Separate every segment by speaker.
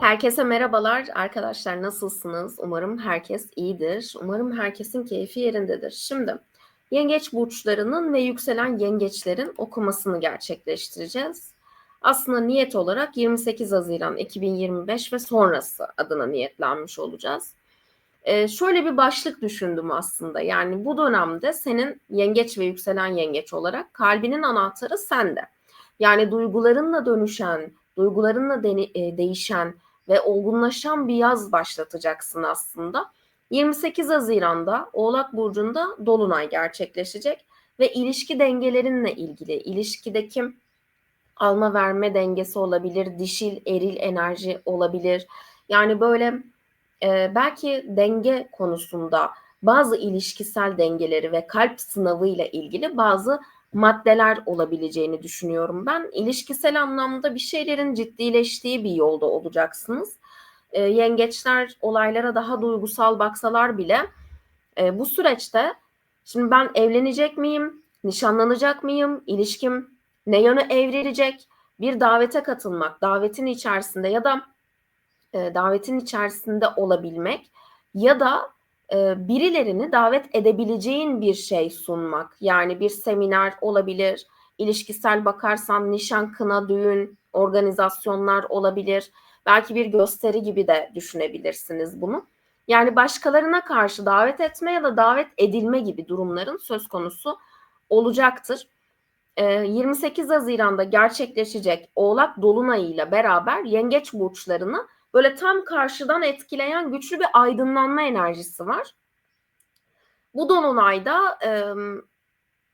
Speaker 1: Herkese merhabalar arkadaşlar nasılsınız? Umarım herkes iyidir. Umarım herkesin keyfi yerindedir. Şimdi yengeç burçlarının ve yükselen yengeçlerin okumasını gerçekleştireceğiz. Aslında niyet olarak 28 Haziran 2025 ve sonrası adına niyetlenmiş olacağız. Ee, şöyle bir başlık düşündüm aslında. Yani bu dönemde senin yengeç ve yükselen yengeç olarak kalbinin anahtarı sende. Yani duygularınla dönüşen, duygularınla de- e, değişen ve olgunlaşan bir yaz başlatacaksın aslında. 28 Haziran'da Oğlak Burcu'nda Dolunay gerçekleşecek ve ilişki dengelerinle ilgili, ilişkideki alma verme dengesi olabilir, dişil eril enerji olabilir. Yani böyle e, belki denge konusunda bazı ilişkisel dengeleri ve kalp sınavı ile ilgili bazı maddeler olabileceğini düşünüyorum ben. İlişkisel anlamda bir şeylerin ciddileştiği bir yolda olacaksınız. E, yengeçler olaylara daha duygusal baksalar bile e, bu süreçte şimdi ben evlenecek miyim, nişanlanacak mıyım, ilişkim ne yöne evrilecek, bir davete katılmak, davetin içerisinde ya da e, davetin içerisinde olabilmek ya da birilerini davet edebileceğin bir şey sunmak. Yani bir seminer olabilir, ilişkisel bakarsan nişan, kına, düğün, organizasyonlar olabilir. Belki bir gösteri gibi de düşünebilirsiniz bunu. Yani başkalarına karşı davet etme ya da davet edilme gibi durumların söz konusu olacaktır. 28 Haziran'da gerçekleşecek Oğlak Dolunay ile beraber Yengeç burçlarını böyle tam karşıdan etkileyen güçlü bir aydınlanma enerjisi var. Bu dolunayda e,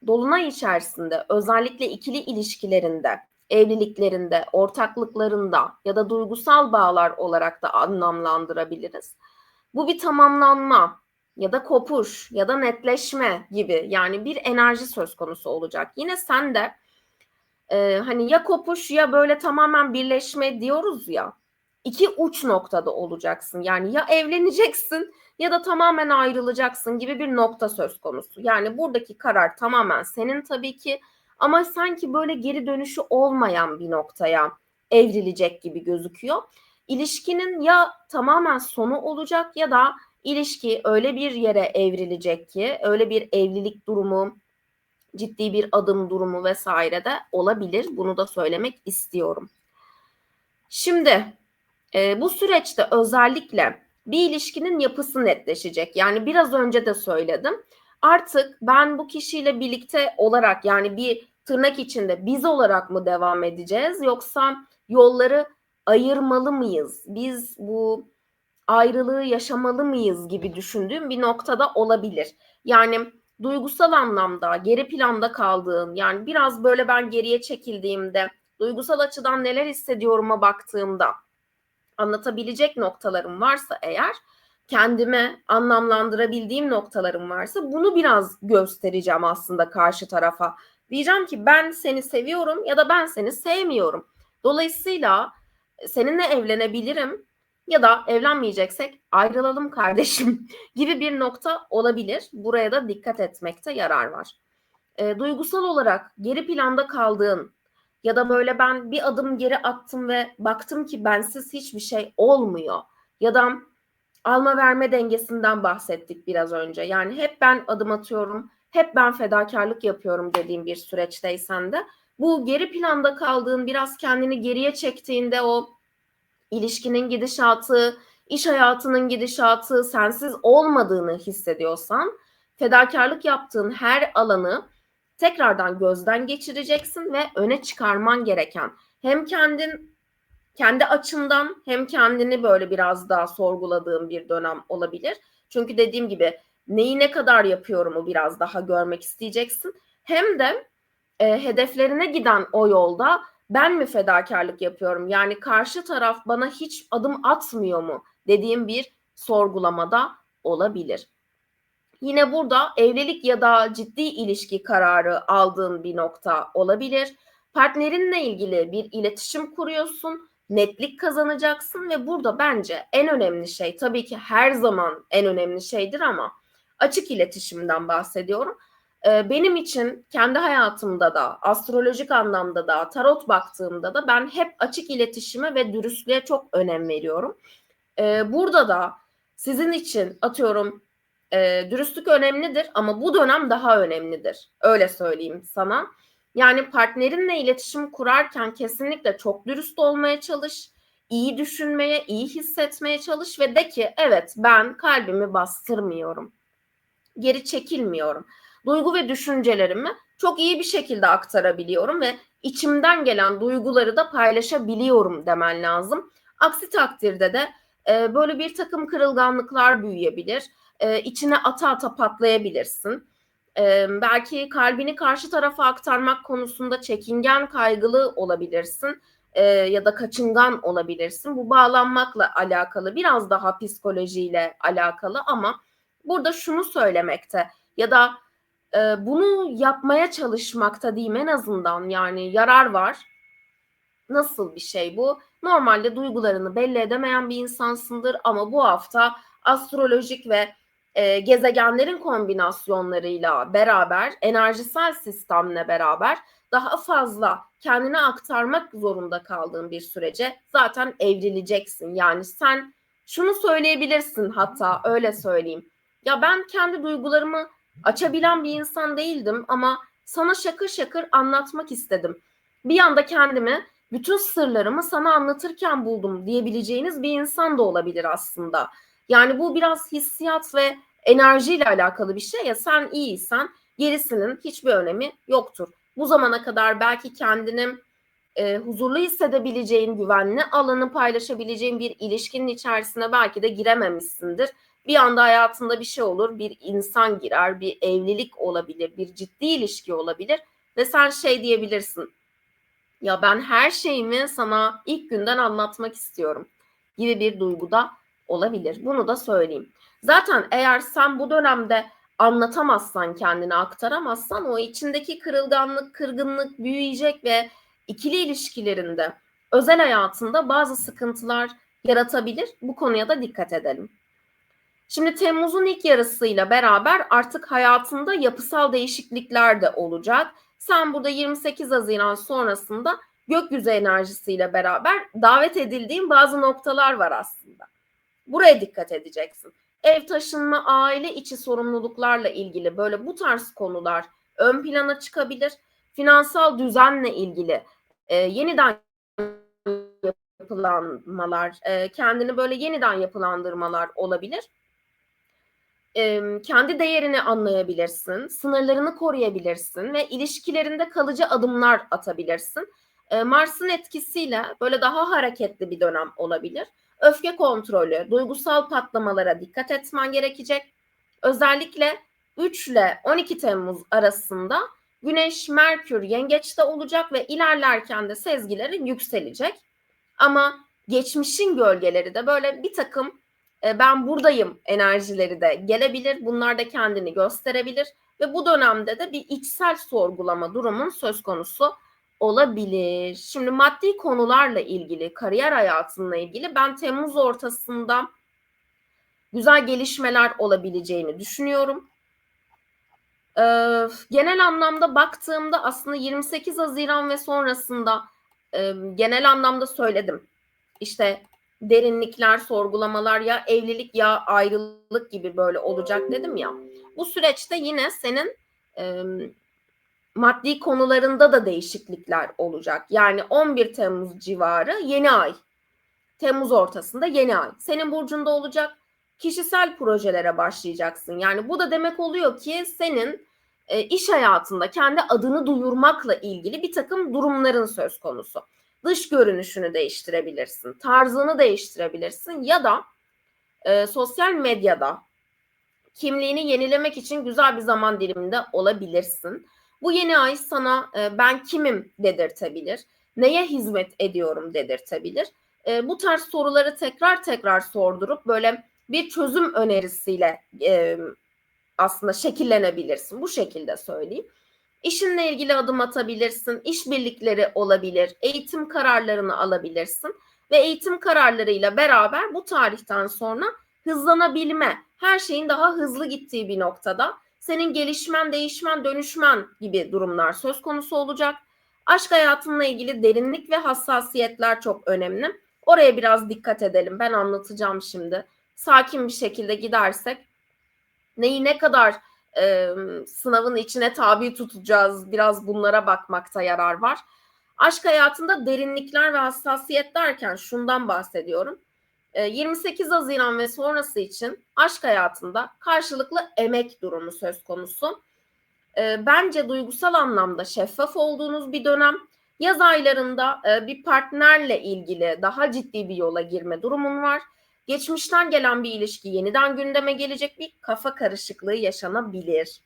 Speaker 1: dolunay içerisinde özellikle ikili ilişkilerinde, evliliklerinde, ortaklıklarında ya da duygusal bağlar olarak da anlamlandırabiliriz. Bu bir tamamlanma ya da kopuş ya da netleşme gibi yani bir enerji söz konusu olacak. Yine sen de e, hani ya kopuş ya böyle tamamen birleşme diyoruz ya iki uç noktada olacaksın. Yani ya evleneceksin ya da tamamen ayrılacaksın gibi bir nokta söz konusu. Yani buradaki karar tamamen senin tabii ki ama sanki böyle geri dönüşü olmayan bir noktaya evrilecek gibi gözüküyor. İlişkinin ya tamamen sonu olacak ya da ilişki öyle bir yere evrilecek ki öyle bir evlilik durumu, ciddi bir adım durumu vesaire de olabilir. Bunu da söylemek istiyorum. Şimdi e, bu süreçte özellikle bir ilişkinin yapısı netleşecek. Yani biraz önce de söyledim. Artık ben bu kişiyle birlikte olarak yani bir tırnak içinde biz olarak mı devam edeceğiz yoksa yolları ayırmalı mıyız? Biz bu ayrılığı yaşamalı mıyız gibi düşündüğüm bir noktada olabilir. Yani duygusal anlamda geri planda kaldığım yani biraz böyle ben geriye çekildiğimde duygusal açıdan neler hissediyorum'a baktığımda anlatabilecek noktalarım varsa eğer kendime anlamlandırabildiğim noktalarım varsa bunu biraz göstereceğim aslında karşı tarafa. Diyeceğim ki ben seni seviyorum ya da ben seni sevmiyorum. Dolayısıyla seninle evlenebilirim ya da evlenmeyeceksek ayrılalım kardeşim gibi bir nokta olabilir. Buraya da dikkat etmekte yarar var. E, duygusal olarak geri planda kaldığın ya da böyle ben bir adım geri attım ve baktım ki bensiz hiçbir şey olmuyor. Ya da alma verme dengesinden bahsettik biraz önce. Yani hep ben adım atıyorum, hep ben fedakarlık yapıyorum dediğim bir süreçteysen de bu geri planda kaldığın biraz kendini geriye çektiğinde o ilişkinin gidişatı, iş hayatının gidişatı sensiz olmadığını hissediyorsan fedakarlık yaptığın her alanı tekrardan gözden geçireceksin ve öne çıkarman gereken hem kendin kendi açından hem kendini böyle biraz daha sorguladığın bir dönem olabilir. Çünkü dediğim gibi neyi ne kadar yapıyorumu biraz daha görmek isteyeceksin. Hem de e, hedeflerine giden o yolda ben mi fedakarlık yapıyorum? Yani karşı taraf bana hiç adım atmıyor mu dediğim bir sorgulamada olabilir. Yine burada evlilik ya da ciddi ilişki kararı aldığın bir nokta olabilir. Partnerinle ilgili bir iletişim kuruyorsun, netlik kazanacaksın ve burada bence en önemli şey tabii ki her zaman en önemli şeydir ama açık iletişimden bahsediyorum. e, benim için kendi hayatımda da, astrolojik anlamda da, tarot baktığımda da ben hep açık iletişime ve dürüstlüğe çok önem veriyorum. E, burada da sizin için atıyorum e, dürüstlük önemlidir ama bu dönem daha önemlidir. Öyle söyleyeyim sana. Yani partnerinle iletişim kurarken kesinlikle çok dürüst olmaya çalış, iyi düşünmeye, iyi hissetmeye çalış ve de ki evet ben kalbimi bastırmıyorum. Geri çekilmiyorum. Duygu ve düşüncelerimi çok iyi bir şekilde aktarabiliyorum ve içimden gelen duyguları da paylaşabiliyorum demen lazım. Aksi takdirde de e, böyle bir takım kırılganlıklar büyüyebilir. E, içine ata ata patlayabilirsin. E, belki kalbini karşı tarafa aktarmak konusunda çekingen, kaygılı olabilirsin e, ya da kaçıngan olabilirsin. Bu bağlanmakla alakalı, biraz daha psikolojiyle alakalı ama burada şunu söylemekte ya da e, bunu yapmaya çalışmakta diyeyim en azından yani yarar var. Nasıl bir şey bu? Normalde duygularını belli edemeyen bir insansındır ama bu hafta astrolojik ve e, gezegenlerin kombinasyonlarıyla beraber, enerjisel sistemle beraber daha fazla kendine aktarmak zorunda kaldığın bir sürece zaten evrileceksin. Yani sen şunu söyleyebilirsin hatta öyle söyleyeyim. Ya ben kendi duygularımı açabilen bir insan değildim ama sana şakır şakır anlatmak istedim. Bir anda kendimi bütün sırlarımı sana anlatırken buldum diyebileceğiniz bir insan da olabilir aslında. Yani bu biraz hissiyat ve enerjiyle alakalı bir şey ya sen iyiysen gerisinin hiçbir önemi yoktur. Bu zamana kadar belki kendini e, huzurlu hissedebileceğin, güvenli alanı paylaşabileceğin bir ilişkinin içerisine belki de girememişsindir. Bir anda hayatında bir şey olur, bir insan girer, bir evlilik olabilir, bir ciddi ilişki olabilir ve sen şey diyebilirsin. Ya ben her şeyimi sana ilk günden anlatmak istiyorum gibi bir duyguda olabilir. Bunu da söyleyeyim. Zaten eğer sen bu dönemde anlatamazsan kendini aktaramazsan o içindeki kırılganlık, kırgınlık büyüyecek ve ikili ilişkilerinde, özel hayatında bazı sıkıntılar yaratabilir. Bu konuya da dikkat edelim. Şimdi Temmuz'un ilk yarısıyla beraber artık hayatında yapısal değişiklikler de olacak. Sen burada 28 Haziran sonrasında gökyüzü enerjisiyle beraber davet edildiğin bazı noktalar var aslında. Buraya dikkat edeceksin. Ev taşınma, aile içi sorumluluklarla ilgili böyle bu tarz konular ön plana çıkabilir. Finansal düzenle ilgili e, yeniden yapılanmalar, e, kendini böyle yeniden yapılandırmalar olabilir. E, kendi değerini anlayabilirsin, sınırlarını koruyabilirsin ve ilişkilerinde kalıcı adımlar atabilirsin. E, Mars'ın etkisiyle böyle daha hareketli bir dönem olabilir öfke kontrolü, duygusal patlamalara dikkat etmen gerekecek. Özellikle 3 ile 12 Temmuz arasında Güneş, Merkür yengeçte olacak ve ilerlerken de sezgilerin yükselecek. Ama geçmişin gölgeleri de böyle bir takım e, ben buradayım enerjileri de gelebilir. Bunlar da kendini gösterebilir ve bu dönemde de bir içsel sorgulama durumun söz konusu olabilir. Şimdi maddi konularla ilgili, kariyer hayatınla ilgili ben Temmuz ortasında güzel gelişmeler olabileceğini düşünüyorum. Ee, genel anlamda baktığımda aslında 28 Haziran ve sonrasında e, genel anlamda söyledim. İşte derinlikler, sorgulamalar ya evlilik ya ayrılık gibi böyle olacak dedim ya. Bu süreçte yine senin e, maddi konularında da değişiklikler olacak. Yani 11 Temmuz civarı yeni ay. Temmuz ortasında yeni ay. Senin burcunda olacak. Kişisel projelere başlayacaksın. Yani bu da demek oluyor ki senin e, iş hayatında kendi adını duyurmakla ilgili bir takım durumların söz konusu. Dış görünüşünü değiştirebilirsin, tarzını değiştirebilirsin ya da e, sosyal medyada kimliğini yenilemek için güzel bir zaman diliminde olabilirsin. Bu yeni ay sana e, ben kimim dedirtebilir. Neye hizmet ediyorum dedirtebilir. E, bu tarz soruları tekrar tekrar sordurup böyle bir çözüm önerisiyle e, aslında şekillenebilirsin. Bu şekilde söyleyeyim. İşinle ilgili adım atabilirsin, işbirlikleri olabilir, eğitim kararlarını alabilirsin ve eğitim kararlarıyla beraber bu tarihten sonra hızlanabilme, her şeyin daha hızlı gittiği bir noktada Senin gelişmen, değişmen, dönüşmen gibi durumlar söz konusu olacak. Aşk hayatınla ilgili derinlik ve hassasiyetler çok önemli. Oraya biraz dikkat edelim. Ben anlatacağım şimdi. Sakin bir şekilde gidersek neyi ne kadar e, sınavın içine tabi tutacağız biraz bunlara bakmakta yarar var. Aşk hayatında derinlikler ve hassasiyet derken şundan bahsediyorum. E, 28 Haziran ve sonrası için aşk hayatında karşılıklı emek durumu söz konusu. E, bence duygusal anlamda şeffaf olduğunuz bir dönem. Yaz aylarında e, bir partnerle ilgili daha ciddi bir yola girme durumun var. Geçmişten gelen bir ilişki yeniden gündeme gelecek bir kafa karışıklığı yaşanabilir.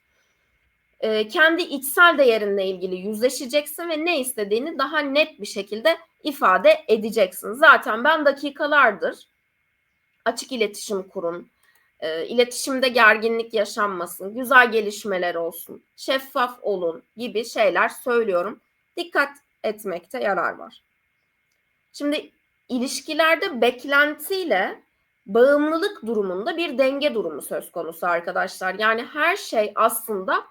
Speaker 1: E, kendi içsel değerinle ilgili yüzleşeceksin ve ne istediğini daha net bir şekilde ifade edeceksin. Zaten ben dakikalardır açık iletişim kurun, e, iletişimde gerginlik yaşanmasın, güzel gelişmeler olsun, şeffaf olun gibi şeyler söylüyorum. Dikkat etmekte yarar var. Şimdi ilişkilerde beklentiyle bağımlılık durumunda bir denge durumu söz konusu arkadaşlar. Yani her şey aslında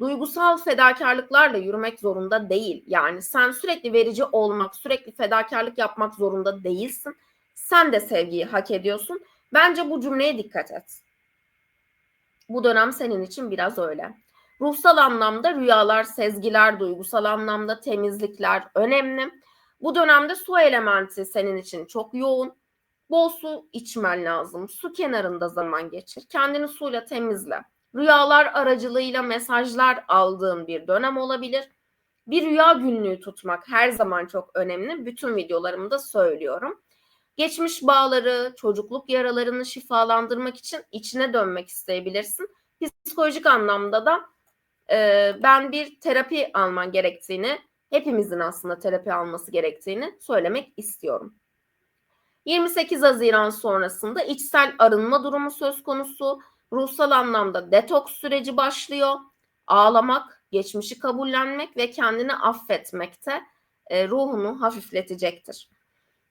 Speaker 1: duygusal fedakarlıklarla yürümek zorunda değil. Yani sen sürekli verici olmak, sürekli fedakarlık yapmak zorunda değilsin. Sen de sevgiyi hak ediyorsun. Bence bu cümleye dikkat et. Bu dönem senin için biraz öyle. Ruhsal anlamda rüyalar, sezgiler, duygusal anlamda temizlikler önemli. Bu dönemde su elementi senin için çok yoğun. Bol su içmen lazım. Su kenarında zaman geçir. Kendini suyla temizle. Rüyalar aracılığıyla mesajlar aldığın bir dönem olabilir. Bir rüya günlüğü tutmak her zaman çok önemli. Bütün videolarımda söylüyorum. Geçmiş bağları, çocukluk yaralarını şifalandırmak için içine dönmek isteyebilirsin. Psikolojik anlamda da e, ben bir terapi alman gerektiğini, hepimizin aslında terapi alması gerektiğini söylemek istiyorum. 28 Haziran sonrasında içsel arınma durumu söz konusu. Ruhsal anlamda detoks süreci başlıyor. Ağlamak, geçmişi kabullenmek ve kendini affetmekte e, ruhunu hafifletecektir.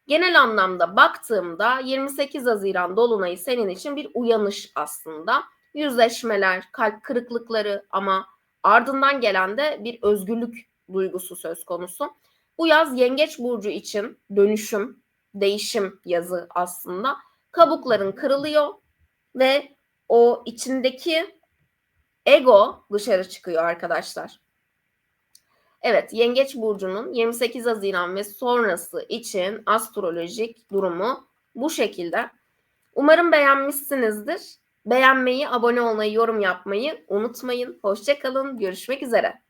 Speaker 1: Genel anlamda baktığımda 28 Haziran dolunayı senin için bir uyanış aslında. Yüzleşmeler, kalp kırıklıkları ama ardından gelen de bir özgürlük duygusu söz konusu. Bu yaz Yengeç burcu için dönüşüm, değişim yazı aslında. Kabukların kırılıyor ve o içindeki ego dışarı çıkıyor arkadaşlar. Evet, Yengeç burcunun 28 Haziran ve sonrası için astrolojik durumu bu şekilde. Umarım beğenmişsinizdir. Beğenmeyi, abone olmayı, yorum yapmayı unutmayın. Hoşçakalın. Görüşmek üzere.